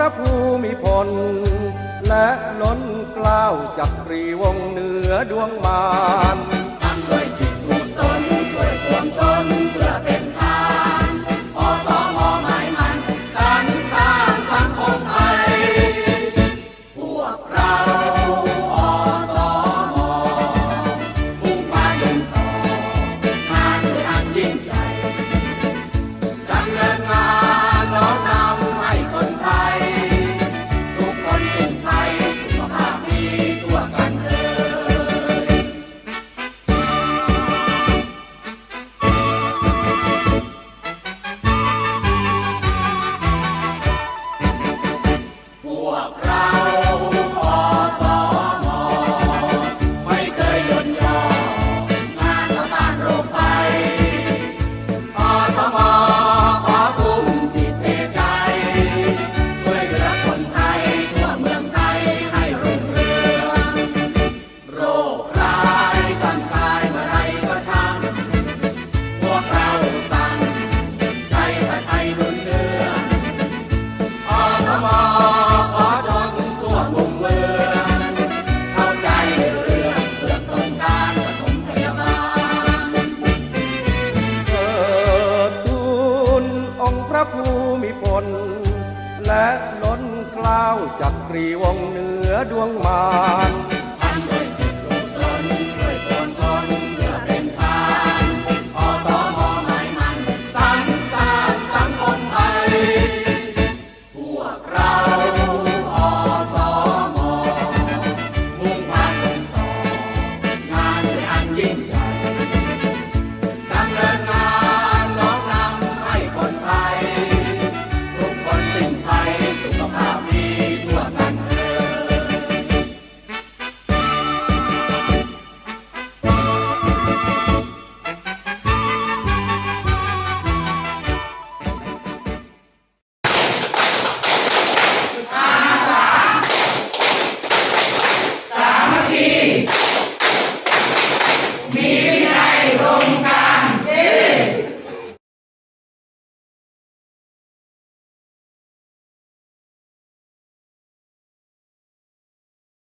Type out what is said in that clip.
ระภูมิพล และล้นกล้าวจักรีวงเหนือดวงมาร และล้นกล้าวจักรีวงเหนือดวงมาร